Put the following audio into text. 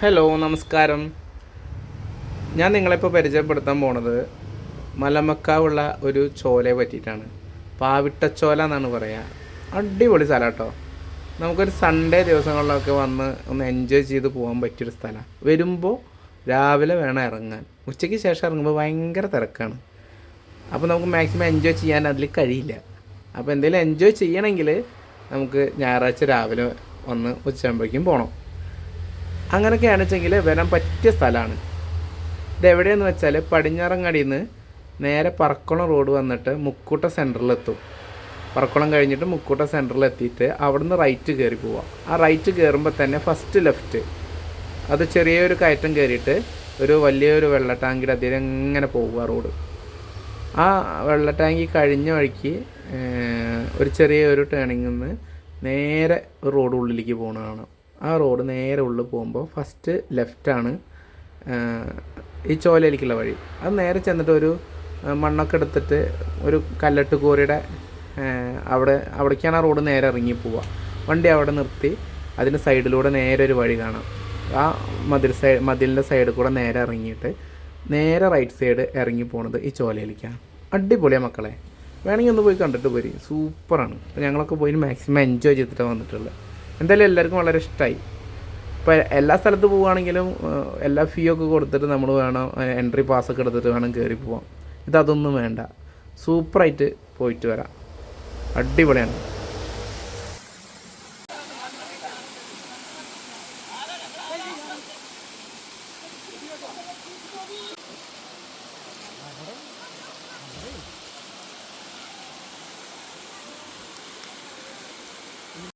Hello നമസ്കാരം. ഞാൻ നിങ്ങളിപ്പോൾ പരിചയപ്പെടുത്താൻ പോണത് മലമക്കാവുള്ള ഒരു ചോലയെ പറ്റിയിട്ടാണ്. പാവിട്ടച്ചോല എന്നാണ് പറയുക അടിപൊളി സ്ഥലം കേട്ടോ നമുക്കൊരു സൺഡേ ദിവസങ്ങളിലൊക്കെ വന്ന് ഒന്ന് എൻജോയ് ചെയ്ത് പോകാൻ പറ്റിയൊരു സ്ഥലമാണ് വരുമ്പോൾ രാവിലെ വേണം ഇറങ്ങാൻ. ഉച്ചയ്ക്ക് ശേഷം ഇറങ്ങുമ്പോൾ ഭയങ്കര തിരക്കാണ്. അപ്പോൾ നമുക്ക് മാക്സിമം എൻജോയ് ചെയ്യാൻ അതിൽ കഴിയില്ല. അപ്പോൾ എന്തെങ്കിലും എൻജോയ് ചെയ്യണമെങ്കിൽ നമുക്ക് ഞായറാഴ്ച രാവിലെ വന്ന് ഉച്ചയാകുമ്പോഴേക്കും പോകണം അങ്ങനെയൊക്കെയാണ് വെച്ചെങ്കിൽ വരാൻ പറ്റിയ സ്ഥലമാണ് ഇതെവിടെയെന്ന് വെച്ചാൽ പടിഞ്ഞാറങ്ങാടിയിൽ നിന്ന് നേരെ പറക്കുളം റോഡ് വന്നിട്ട് മുക്കൂട്ട സെന്ററിലെത്തും പറക്കുളം കഴിഞ്ഞിട്ട് മുക്കൂട്ട സെന്ററിൽ എത്തിയിട്ട് അവിടുന്ന് റൈറ്റ് കയറി പോവാം. ആ റൈറ്റ് കയറുമ്പോൾ തന്നെ ഫസ്റ്റ് ലെഫ്റ്റ്. അത് ചെറിയൊരു കയറ്റം കയറിയിട്ട് ഒരു വലിയൊരു വെള്ള ടാങ്കിയുടെ അതിൽ ഇങ്ങനെ പോവുക റോഡ്. ആ വെള്ള ടാങ്കി കഴിഞ്ഞ വഴിക്ക് ഒരു ചെറിയൊരു ടേണിങ്ങിൽ നിന്ന് നേരെ റോഡ് ഉള്ളിലേക്ക് പോകുന്നതാണ് ആ റോഡ് നേരെ ഉള്ളിൽ പോകുമ്പോൾ ഫസ്റ്റ് ലെഫ്റ്റാണ് ഈ ചോലയിലേക്കുള്ള വഴി. അത് നേരെ ചെന്നിട്ട് ഒരു മണ്ണൊക്കെ എടുത്തിട്ട് ഒരു കല്ലട്ട് കോറിയുടെ അവിടെ അവിടേക്കാണ് ആ റോഡ് നേരെ ഇറങ്ങി പോവുക. വണ്ടി അവിടെ നിർത്തി അതിന് സൈഡിലൂടെ നേരെ ഒരു വഴി കാണാം. ആ മതിൽ സൈഡ് മതിലിന്റെ സൈഡിൽ കൂടെ നേരെ ഇറങ്ങിയിട്ട് നേരെ റൈറ്റ് സൈഡ് ഇറങ്ങി പോണത് ഈ ചോലയിലേക്കാണ്. അടിപൊളിയാണ് മക്കളെ. വേണമെങ്കിൽ ഒന്ന് പോയി കണ്ടിട്ട് പോരി. സൂപ്പറാണ്. ഞങ്ങളൊക്കെ പോയി മാക്സിമം എൻജോയ് ചെയ്തിട്ടാണ് വന്നിട്ടുള്ളത്. എന്തായാലും എല്ലാവർക്കും വളരെ ഇഷ്ടമായി ഇപ്പോൾ എല്ലാ സ്ഥലത്ത് പോവുകയാണെങ്കിലും എല്ലാ ഫീ ഒക്കെ കൊടുത്തിട്ട് നമ്മൾ വേണം എൻട്രി പാസ് ഒക്കെ എടുത്തിട്ട് വേണം കയറി പോവാം ഇതതൊന്നും വേണ്ട. സൂപ്പറായിട്ട് പോയിട്ട് വരാം. അടിപൊളിയാണ്.